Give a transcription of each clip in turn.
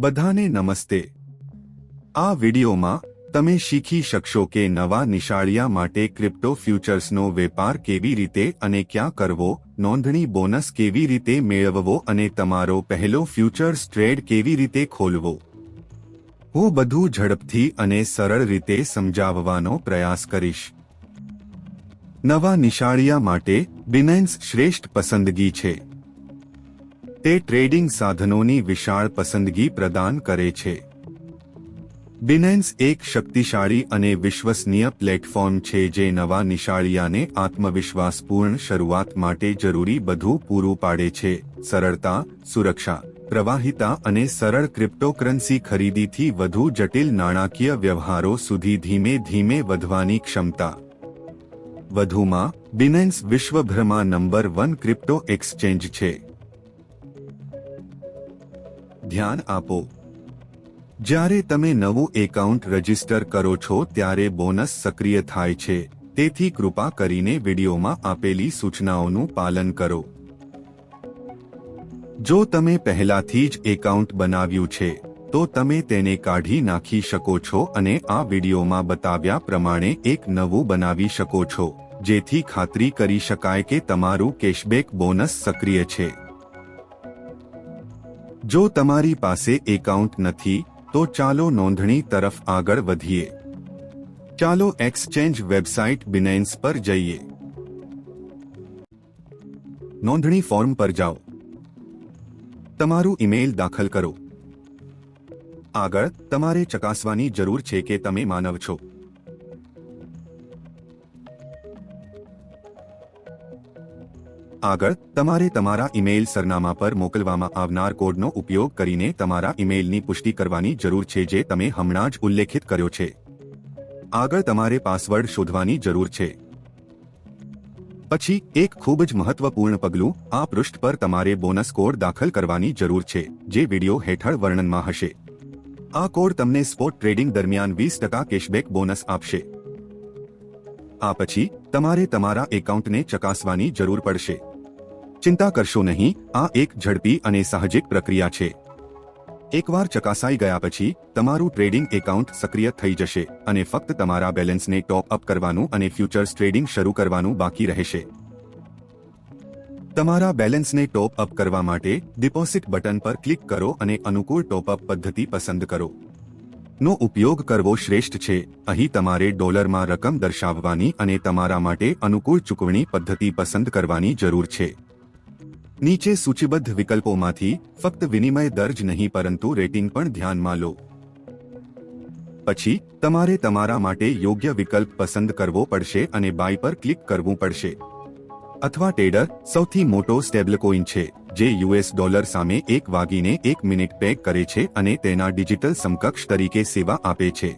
બધાને નમસ્તે. આ વિડિયોમાં તમે શીખી શકશો કે નવા નિશાળિયા માટે ક્રિપ્ટો ફ્યુચર્સનો વેપાર કેવી રીતે અને ક્યાં કરવો, નોંધણી બોનસ કેવી રીતે મેળવવો અને તમારો પહેલો ફ્યુચર્સ ટ્રેડ કેવી રીતે ખોલવો. હું બધું ઝડપથી અને સરળ રીતે સમજાવવાનો પ્રયાસ કરીશ. નવા નિશાળિયા માટે બિનેન્સ શ્રેષ્ઠ પસંદગી છે. તે ટ્રેડિંગ સાધનોની વિશાળ પસંદગી પ્રદાન કરે છે. બિનેન્સ એક શક્તિશાળી અને વિશ્વસનીય પ્લેટફોર્મ છે જે નવા નિશાળિયાને આત્મવિશ્વાસપૂર્ણ શરૂઆત માટે જરૂરી બધું પૂરું પાડે છે. સરળતા, સુરક્ષા, પ્રવાહિતા અને સરળ ક્રિપ્ટોકરન્સી ખરીદીથી વધુ જટિલ નાણાકીય વ્યવહારો સુધી ધીમે ધીમે વધવાની ક્ષમતા. વધુમાં બિનેન્સ વિશ્વભરમાં નંબર વન ક્રિપ્ટો એક્સચેન્જ છે. ધ્યાન આપો. જ્યારે તમે નવું એકાઉન્ટ રજિસ્ટર કરો છો ત્યારે બોનસ સક્રિય થાય છે. તેથી કૃપા કરીને વિડીયોમાં આપેલી સૂચનાઓનું પાલન કરો. જો તમે પહેલાથી જ એકાઉન્ટ બનાવ્યું છે, તો તમે તેને કાઢી નાખી શકો છો અને આ વિડીયોમાં બતાવ્યા પ્રમાણે એક નવું બનાવી શકો છો. જેથી ખાતરી કરી શકાય કે તમારું કેશબેક બોનસ સક્રિય છે. જો તમારી પાસે એકાઉન્ટ નથી, તો ચાલો નોંધણી તરફ આગળ વધીએ. ચાલો એક્સચેન્જ વેબસાઇટ બિનેન્સ પર જઈએ. નોંધણી ફોર્મ પર જાઓ. તમારું ઈમેલ દાખલ કરો. આગળ, તમારે ચકાસવાની જરૂર છે કે તમે માનવ છો. આગળ, તમારે તમારા ઈમેલ સરનામા પર મોકલવામાં આવનાર કોડનો ઉપયોગ કરીને તમારા ઈમેલની પુષ્ટિ કરવાની જરૂર છે જે તમે હમણાં જ ઉલ્લેખિત કર્યો છે. આગળ તમારે પાસવર્ડ શોધવાની જરૂર છે. પછી, એક ખૂબ જ મહત્વપૂર્ણ પગલું, આ પૃષ્ઠ પર તમારે બોનસ કોડ દાખલ કરવાની જરૂર છે, જે વિડિયો હેઠળ વર્ણનમાં હશે. આ કોડ તમને સ્પોટ ટ્રેડિંગ દરમિયાન વીસ ટકા કેશબેક બોનસ આપશે. આ પછી, તમારે તમારા એકાઉન્ટને ચકાસવાની જરૂર પડશે. ચિંતા કરશો નહીં, આ એક ઝડપી અને સાહજિક પ્રક્રિયા છે. એકવાર ચકાસાઈ ગયા પછી, તમારું ટ્રેડિંગ એકાઉન્ટ સક્રિય થઈ જશે અને ફક્ત તમારા બેલેન્સને ટોપ અપ કરવાનું અને ફ્યુચર્સ ટ્રેડિંગ શરૂ કરવાનું બાકી રહેશે. તમારા બેલેન્સને ટોપ અપ કરવા માટે, ડિપોઝિટ બટન પર ક્લિક કરો અને અનુકૂળ ટોપ અપ પદ્ધતિ પસંદ કરો. નો ઉપયોગ કરવો શ્રેષ્ઠ છે. અહીં તમારે ડોલરમાં રકમ દર્શાવવાની અને તમારા માટે અનુકૂળ ચૂકવણી પદ્ધતિ પસંદ કરવાની જરૂર છે. નીચે સૂચિબદ્ધ વિકલ્પોમાંથી ફક્ત વિનિમય દર જ નહીં, પરંતુ રેટિંગ પણ ધ્યાનમાં લો. પછી, તમારે તમારા માટે યોગ્ય વિકલ્પ પસંદ કરવો પડશે અને બાય પર ક્લિક કરવું પડશે. અથવા ટેડર, સૌથી મોટો સ્ટેબલકોઇન છે, જે યુએસ ડોલર સામે એક વાગીને એક મિનિટ પેક કરે છે અને તેના ડિજિટલ સમકક્ષ તરીકે સેવા આપે છે.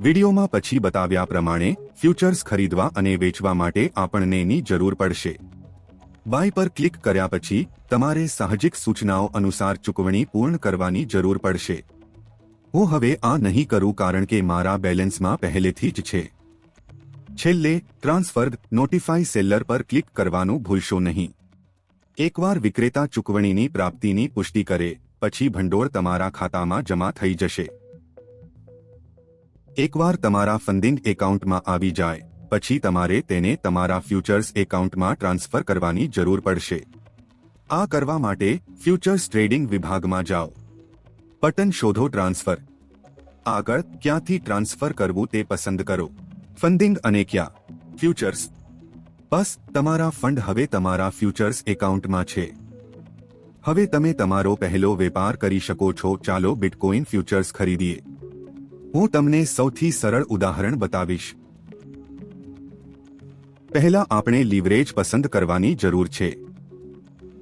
વિડીયોમાં પછી બતાવ્યા પ્રમાણે, ફ્યુચર્સ ખરીદવા અને વેચવા માટે આપણને જરૂર પડશે. બાય પર ક્લિક કર્યા પછી, તમારે સાહજિક સૂચનાઓ અનુસાર ચૂકવણી પૂર્ણ કરવાની જરૂર પડશે. હું હવે આ નહીં કરું કારણ કે મારા બેલેન્સમાં પહેલેથી જ છે. છેલ્લે, ટ્રાન્સફર નોટિફાઈ સેલર પર ક્લિક કરવાનું ભૂલશો નહીં. એકવાર વિક્રેતા ચૂકવણીની પ્રાપ્તિની પુષ્ટિ કરે, પછી ભંડોળ તમારા ખાતામાં જમા થઈ જશે. એકવાર તમારા ફંડિંગ એકાઉન્ટમાં આવી જાય પછી તમારે તેને તમારા ફ્યુચર્સ એકાઉન્ટમાં ટ્રાન્સફર કરવાની જરૂર પડશે. આ કરવા માટે ફ્યુચર્સ ટ્રેડિંગ વિભાગમાં જાઓ. બટન શોધો ટ્રાન્સફર. આગળ ક્યાંથી ટ્રાન્સફર કરવું તે પસંદ કરો. ફંડિંગ અને ક્યાં? ફ્યુચર્સ. બસ, તમારા ફંડ હવે તમારા ફ્યુચર્સ એકાઉન્ટમાં છે. હવે તમે તમારો પહેલો વેપાર કરી શકો છો, ચાલો બિટકોઇન ફ્યુચર્સ ખરીદીએ. હું તમને સૌથી સરળ ઉદાહરણ બતાવીશ. પહેલા આપણે લીવરેજ પસંદ કરવાની જરૂર છે.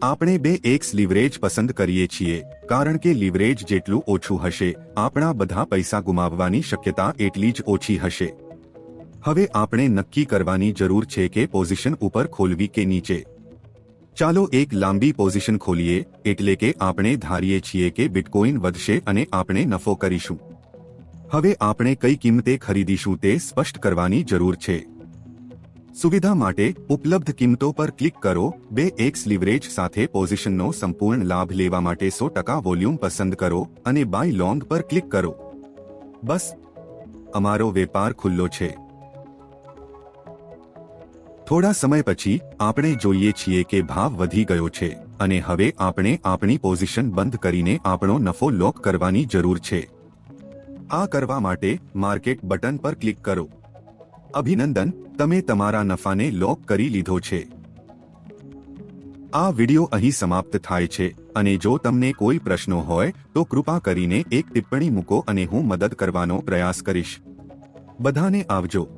આપણે બે એક્સ લીવરેજ પસંદ કરીએ છીએ, કારણ કે લીવરેજ જેટલું ઓછું હશે, આપણા બધા પૈસા ગુમાવવાની શક્યતા એટલી જ ઓછી હશે. હવે આપણે નક્કી કરવાની જરૂર છે કે પોઝિશન ઉપર ખોલવી કે નીચે. ચાલો એક લાંબી પોઝિશન ખોલીએ, એટલે કે આપણે ધારીએ છીએ કે બિટકોઇન વધશે અને આપણે નફો કરીશું. હવે આપણે કઈ કિંમતે ખરીદીશું તે સ્પષ્ટ કરવાની જરૂર છે. સુવિધા માટે ઉપલબ્ધ કિંમતો પર ક્લિક કરો. બે એક્સ લિવરેજ સાથે પોઝિશનનો સંપૂર્ણ લાભ લેવા માટે સો ટકા વોલ્યુમ પસંદ કરો અને બાય લોંગ પર ક્લિક કરો. બસ, અમારો વેપાર ખુલ્લો છે. થોડા સમય પછી આપણે જોઈએ છીએ કે ભાવ વધી ગયો છે અને હવે આપણે આપણી પોઝિશન બંધ કરીને આપણો નફો લોક કરવાની જરૂર છે. આ કરવા માટે માર્કેટ બટન પર ક્લિક કરો. અભિનંદન. તમે તમારા નફાને લોક કરી લીધો છે. આ વિડિયો અહીં સમાપ્ત થાય છે અને જો તમને કોઈ પ્રશ્નો હોય, તો કૃપા કરીને એક ટિપ્પણી મૂકો અને હું મદદ કરવાનો પ્રયાસ કરીશ. બધાને આવજો.